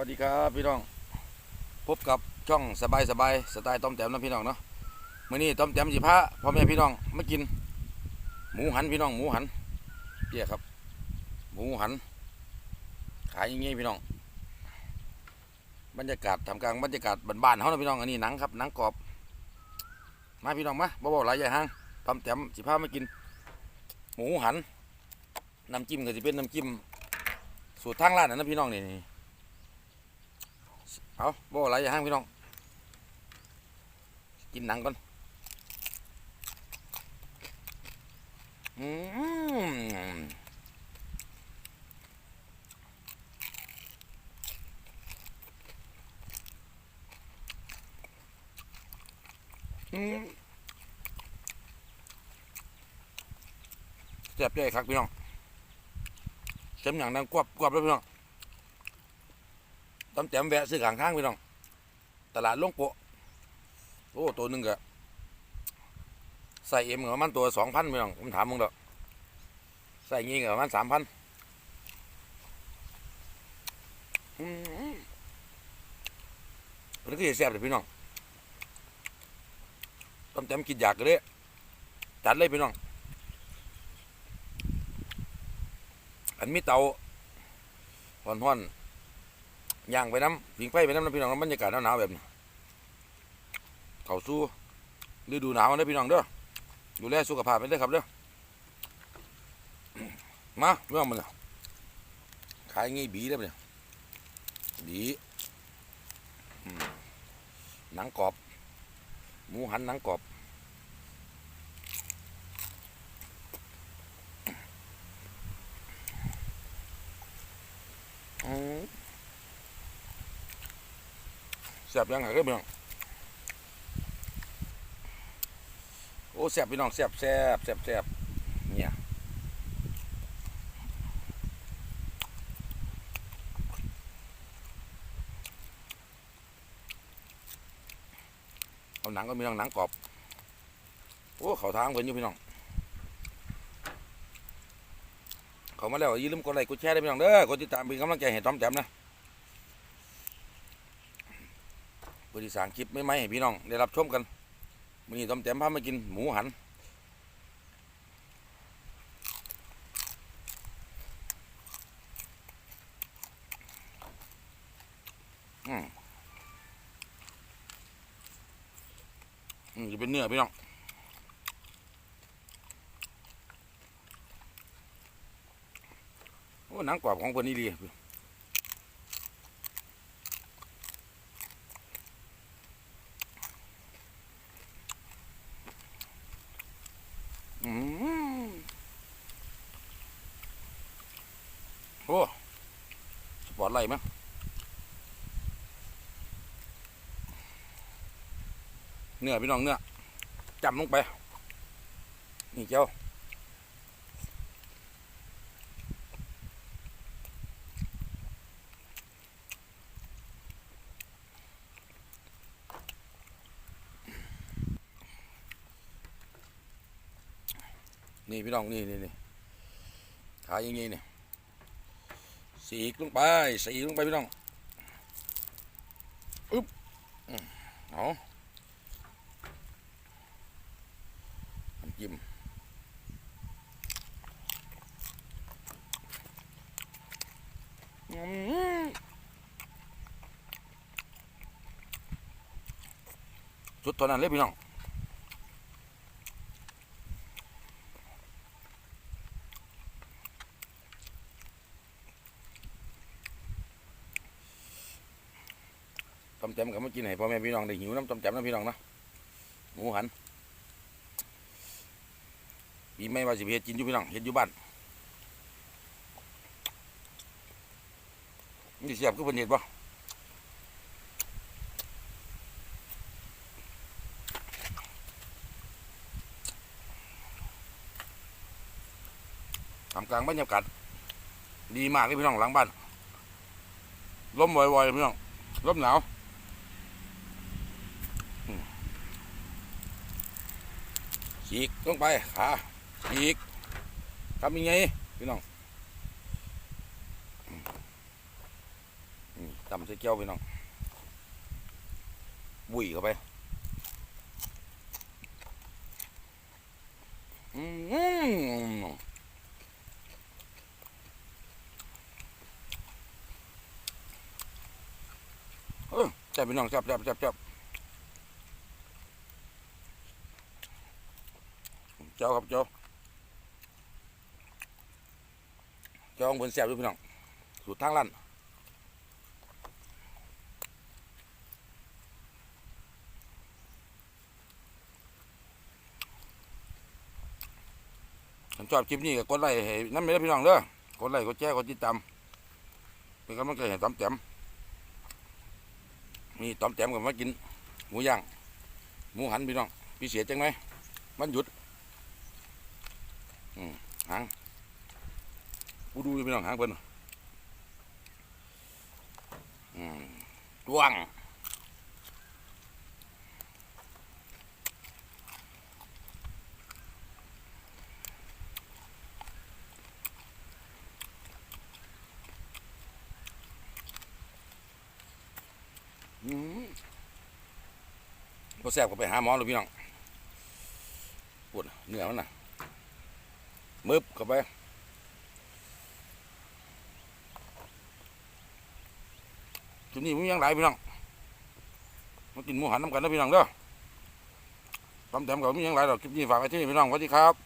วัสดีครับพี่น้อง พบกับช่องสบายสบายสไตล์ต้มแต้มนะพี่น้องเนาะมื้อนี้ต้มแต้มสิพาพ่อแม่พี่น้องไมากิน หมูหันพี่น้องหมูหันเจี๊ยครับ หมูหัน ขายอย่างงี้พี่น้อง บรรยากาศทำกลางบรรยากาศบ้านๆเขานะพี่น้องอันนี้หนังครับหนังกรอบ มาพี่น้องมาบ่บอกหลายอย่างห้างต้มแต้มสิพามากิน หมูหันน้ำจิ้มก็จะเป็นน้ำจิ้มสูตรทางร้านนะพี่น้องนี่นี่ เอาบ่อะไรอย่าห้างพี่น้อง กินหนังก่อน อืมอืมเจ็บใจครับพี่น้องเต็มอย่างนั้นกวบกวบแล้วพี่น้อง ต้มแจมแวะซื้อข้างทางพี่น้อง ตลาดลงโปะโอ้ตัวหนึ่งก็ใส่เอ็มก็ประมาณตัวสองพันพี่น้องผมถามมึงดอกใส่งี้ก็ประมาณสามพันนี่คือแซ่บเลยพี่น้องต้มแจ่มกินอยากเลยจัดเลยพี่น้อง อันมีเตาห่อน ย่างไปน้ำผิงไฟไปน้ำนะพี่น้องแล้วบรรยากาศหนาวๆแบบนี้เขาสู่ฤดูหนาวนะพี่น้องเด้อดูแลสุขภาพไปเด้ครับเด้อมาเรื่องมันน่ะขายงี้บีได้ปะเนี่ยบีหนังกรอบหมูหันหนังกรอบอืม แซ่บยังไงก็พี่น้องโอ้แซ่บพี่น้องแซ่บแซ่บแซ่บแซ่บเนี่ยเอาหนังก็มีหนังหนังกรอบโอ้เขาทางเพิ่นอยู่พี่น้องเขามาแล้วอย่าลืมกดไลค์กดแชร์ด้วยพี่น้องเด้อกดติดตามเป็นกำลังใจให้ต้อมแจมนะ บริสร้างคลิปไม่ไม่ให้พี่น้องได้รับชมกันวันนี้ต้มแจ่มพามากินหมูหันอืมอืมจะเป็นเนื้อพี่น้องโอ้หนังกรอบของเพิ่นนี่ดีอืมโอ้สป อร์ตไลท์มั้ยเนื้อพี่น้องเนื้อจำลงไป นี่เจ้านี่พี่น้องนี่นี่นี่ขายอย่างงี้เนี่ย สีกลงไปสีกลงไปพี่น้องอึ๊บเอาน้ำจิ้มสุดเท่านั้นเลยพี่น้อง ต้มแจ่มกับมากินให้พ่อแม่พี่น้องได้หิวน้ำต้มแจ่มนะพี่น้องเนาะหมูหันปีไม่ว่าสิเฮ็ดกินอยู่พี่น้องเฮ็ดอยู่บ้านนี่เสียบคือเพิ่นเฮ็ดบ่ทำกลางบรรยากาศดีมากเลยพี่น้องหลังบ้านลมวอยๆพี่น้องลมหนาว ฉีกลงไปขาฉีกทำยังไงพี่น้องตำใส่เกี๊ยวพี่น้อง บุยเข้าไปอืมเออแซ่บพี่น้องแซบแซบแซ่บแซ่บเจ้าครับเจ้าเจ้าของเพิ่นแซ่บด้วยพี่น้องสูตรทางร้านถ้าชอบคลิปนี้ก็กดไลค์ให้น้ำเมลพี่น้องเด้อกดไลค์กดแชร์กดติดตามเป็นกำลังใจให้ต้อมแต้มมีต้อมแต้มกับมากิน หมูย่าง หมูหันพี่น้องพิเศษจังไหมมันหยุด หางกูดูดิพี่น้องหางเพิ่นอืมกว้างอืมพอแซ่บก็ไปหาหมอเลยพี่น้องปวดเนื้อมันน่ะ มึบเข้าไปจุดนี้มึงยังหลายพี่น้องมากินหมูหันน้ำกันนะพี่น้องเด้อต้มแต้มกับมึงยังหลายดอกคลิปนี้ฝากไว้ที่นี่พี่น้องสวัสดีครับ